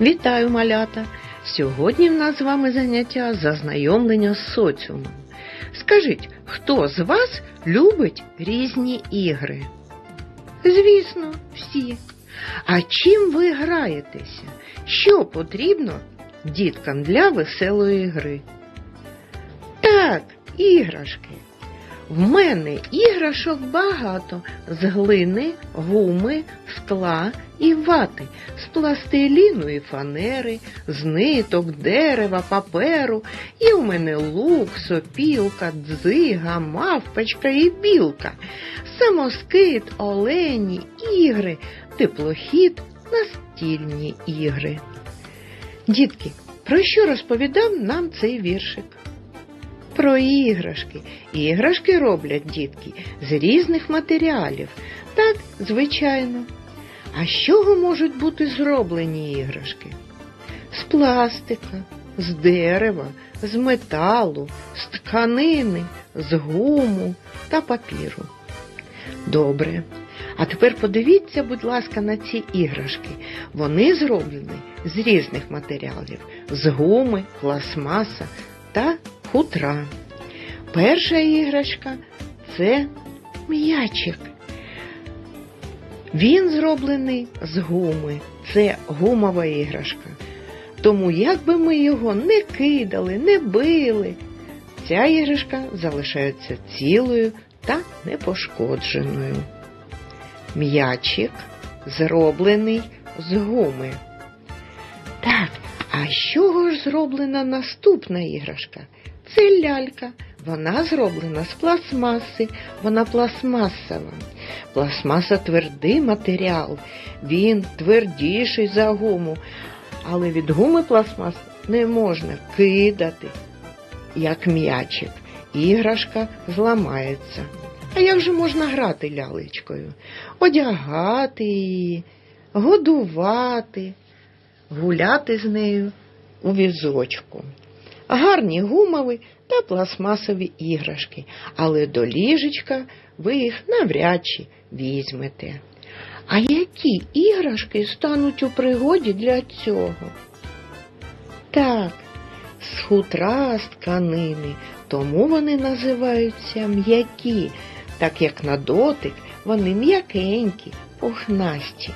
Вітаю, малята! Сьогодні в нас з вами заняття зазнайомлення з соціумом. Скажіть, хто з вас любить різні ігри? Звісно, всі. А чим ви граєтеся? Що потрібно діткам для веселої гри? Так, іграшки. В мене іграшок багато з глини, гуми, скла і вати, з пластиліну і фанери, з ниток, дерева, паперу. І у мене лук, сопілка, дзига, мавпочка і білка, самоскид, олені, ігри, теплохід, настільні ігри. Дітки, про що розповідав нам цей віршик? Про іграшки. Іграшки роблять дітки з різних матеріалів. Так, звичайно. А з чого можуть бути зроблені іграшки? З пластика, з дерева, з металу, з тканини, з гуму та папіру. Добре. А тепер подивіться, будь ласка, на ці іграшки. Вони зроблені з різних матеріалів: з гуми, пластмаса та хутра. Перша іграшка це м'ячик. Він зроблений з гуми. Це гумова іграшка. Тому як би ми його не кидали, не били, ця іграшка залишається цілою та непошкодженою. М'ячик зроблений з гуми. Так, а з чого ж зроблена наступна іграшка? Це лялька. Вона зроблена з пластмаси, вона пластмасова. Пластмаса твердий матеріал, він твердіший за гуму, але від гуми пластмас не можна кидати, як м'ячик. Іграшка зламається. А як же можна грати лялечкою? Одягати її, годувати, гуляти з нею у візочку. Гарні гумові та пластмасові іграшки, але до ліжечка ви їх навряд чи візьмете. А які іграшки стануть у пригоді для цього? Так, з хутра, з тканини, тому вони називаються м'які, так як на дотик вони м'якенькі, пухнасті.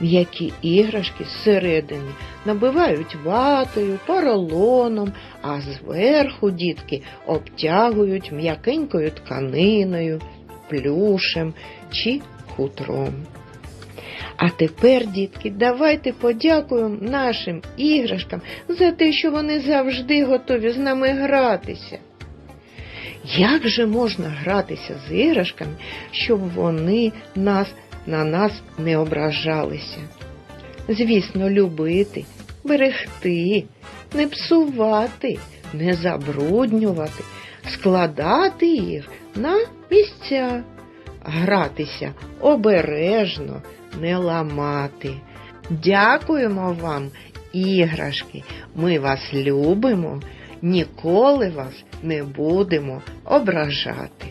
М'які іграшки зсередини набивають ватою, поролоном, а зверху дітки обтягують м'якенькою тканиною, плюшем чи хутром. А тепер, дітки, давайте подякуємо нашим іграшкам за те, що вони завжди готові з нами гратися. Як же можна гратися з іграшками, щоб вони нас, на нас не ображалися? Звісно, любити, берегти, не псувати, не забруднювати, складати їх на місця, гратися обережно, не ламати. Дякуємо вам, іграшки. Ми вас любимо, ніколи вас не будемо ображати.